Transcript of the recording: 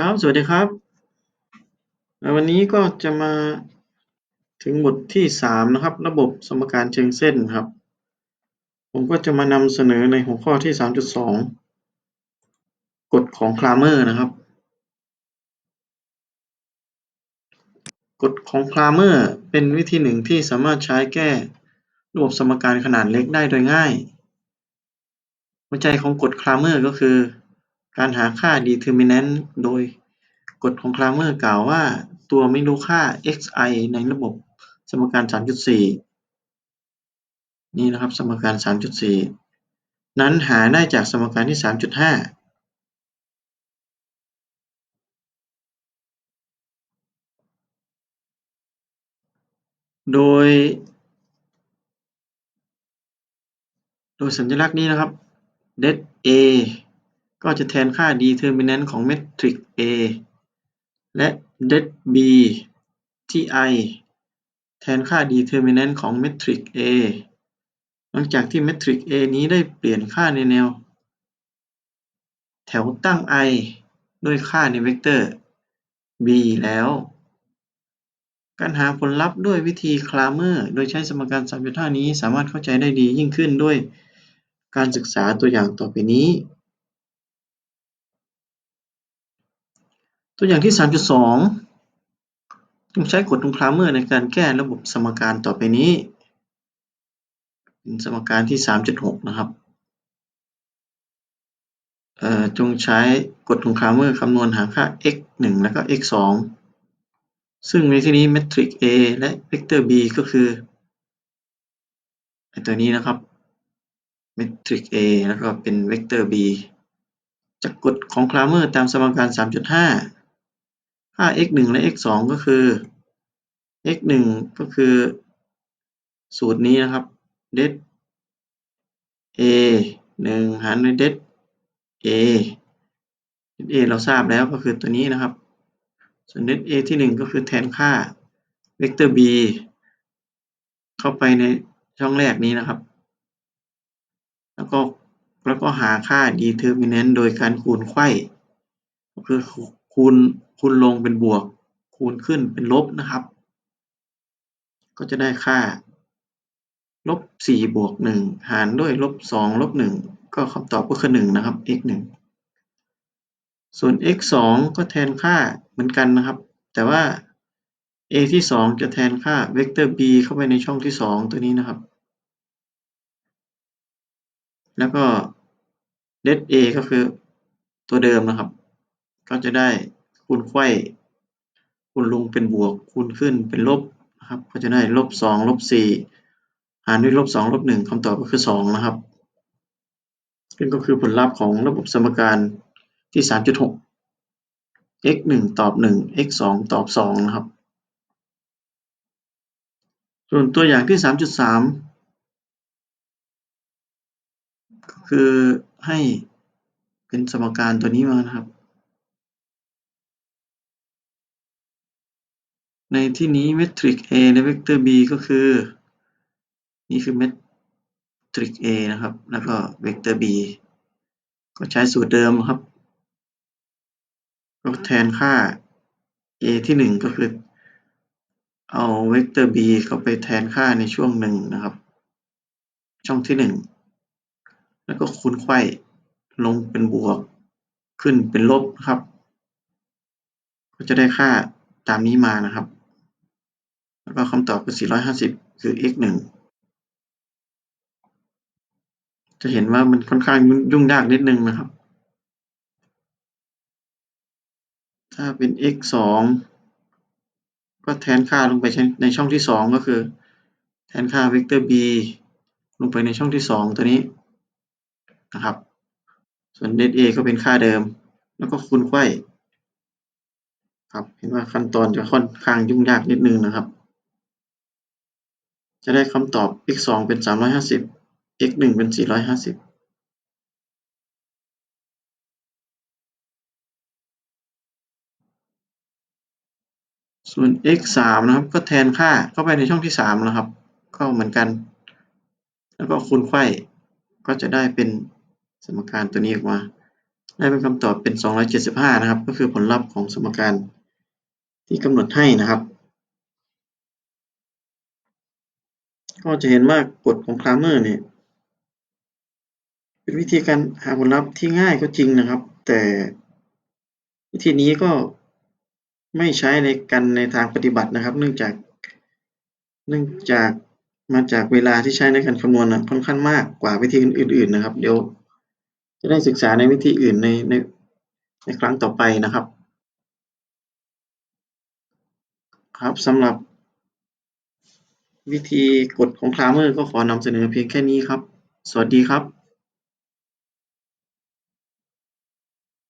ครับ สวัสดีครับ วันนี้ก็จะมาถึงบทที่ 3 นะครับ ระบบสมการเชิงเส้นครับ ผมก็จะมานำเสนอในหัวข้อที่ 3.2 กฎของคลาเมอร์นะครับ กฎของคลาเมอร์เป็นวิธีหนึ่งที่สามารถใช้แก้ระบบสมการขนาดเล็กได้โดยง่าย หัวใจของกฎคลาเมอร์ก็คือ การหาค่า determinant โดยกฎของคลาเมอร์กล่าวว่าตัวไม่รู้ค่า xi ในระบบสมการ 3.4 นี่นะครับ สมการ 3.4 นั้นหาได้จากสมการที่ 3.5โดย โดยสัญลักษณ์นี้นะครับ det A ก็จะแทนค่า determinant ของเมทริก A และ det B ที่ i แทนค่า determinant ของเมทริก A หลังจากที่เมทริก A นี้ได้เปลี่ยนค่าในแนว แถวตั้ง i ด้วยค่าในเวกเตอร์ b แล้ว การหาผลลัพธ์ด้วยวิธีคลาเมอร์ โดยใช้สมการ 3.5 นี้สามารถเข้าใจได้ดียิ่งขึ้นด้วยการศึกษาตัวอย่างต่อไปนี้ ตัวอย่างที่ 3.2ต้องใช้กฎของคลาเมอร์ในการแก้ระบบสมการต่อไปนี้ เป็นสมการที่ 3.6 นะครับจงใช้กฎของคลาเมอร์คำนวณหาค่า x 1 และก็ x 2 ซึ่งในที่นี้เมทริก A และเวกเตอร์ B ก็คือตัวนี้นะครับเมทริก A แล้วก็เป็นเวกเตอร์ B จากกฎของคลาเมอร์ตามสมการ 3.5 ค่า x 1และ x 2ก็คือ x 1ก็คือ สูตรนี้นะครับ det a 1หารด้วย det a det a เราทราบแล้วก็คือตัวนี้นะครับ ส่วน det a ที่ 1 ก็คือแทนค่าเวกเตอร์ b เข้าไปในช่องแรกนี้นะครับ แล้วก็แล้วก็หาค่า determinant โดยการคูณไขว้ก็คือ คูณคูณลงเป็นบวก คูณขึ้นเป็นลบนะครับ ก็จะได้ค่าลบสี่บวกหนึ่งหารด้วยลบสองลบหนึ่งก็คำตอบก็คือหนึ่งนะครับ x หนึ่งส่วน x สองก็แทนค่าเหมือนกันนะครับ แต่ว่า a ที่สองจะแทนค่าเวกเตอร์ b เข้าไปในช่องที่สองตัวนี้นะครับ แล้วก็ det a ก็คือตัวเดิมนะครับ ก็จะได้คูณไขว้คูณลงเป็นบวก คูณขึ้นเป็นลบนะครับ ก็จะได้ลบสองลบสี่หารด้วยลบสองลบหนึ่งคำตอบก็คือสองนะครับซึ่งก็คือผลลัพธ์ของระบบสมการที่สามจุดหก x หนึ่งตอบหนึ่ง x สองตอบสองนะครับ ส่วนตัวอย่างที่สามจุดสามก็คือให้เป็นสมการตัวนี้มานะครับ ในที่นี้เมทริก A และเวกเตอร์ B ก็คือ นี่คือเมทริก A นะครับ แล้วก็เวกเตอร์ B ก็ใช้สูตรเดิมครับ ก็แทนค่า A ที่หนึ่งก็คือ เอาเวกเตอร์ B เข้าไปแทนค่าในช่วงหนึ่งนะครับ ช่องที่หนึ่งแล้วก็คูณไขว้ลงเป็นบวก ขึ้นเป็นลบครับ ก็จะได้ค่าตามนี้มานะครับ แล้วก็คำตอบคือ 450 คือ x 1จะเห็นว่ามันค่อนข้างยุ่งยากนิดนึงนะครับ ถ้าเป็น x 2ก็แทนค่าลงไปในช่องที่ 2 ก็คือ แทนค่าเวกเตอร์ b ลงไปในช่องที่ 2 ตัวนี้นะครับ ส่วน det a ก็เป็นค่าเดิม แล้วก็คูณไขว้ครับ เห็นว่าขั้นตอนจะค่อนข้างยุ่งยากนิดนึงนะครับ จะได้คำตอบ x 2เป็น350 x หนึ่งเป็นสี่ร้อยห้าสิบส่วน x สามนะครับ ก็แทนค่าเข้าไปในช่องที่สามนะครับ ก็เหมือนกัน แล้วก็คูณไขว้ก็จะได้เป็นสมการตัวนี้ออกมาได้เป็นคำตอบเป็น 275 นะครับ ก็คือผลลัพธ์ของสมการที่กำหนดให้นะครับ ก็จะเห็นว่ากฎของ Cramer เนี่ยเป็นวิธีการหาผลลัพธ์ที่ง่ายก็จริงนะครับ แต่วิธีนี้ก็ไม่ใช้ในกันในทางปฏิบัตินะครับ เนื่องจาก เนื่องจากมาจากเวลาที่ใช้ในการคำนวณนะค่อนข้างมากกว่าวิธีอื่น ๆ นะครับ เดี๋ยวจะได้ศึกษาในวิธีอื่นในในในครั้งต่อไปนะครับ ครับสำหรับ วิธีกดของคลาเมอร์ก็ขอนำเสนอเพียงแค่นี้ครับ สวัสดีครับ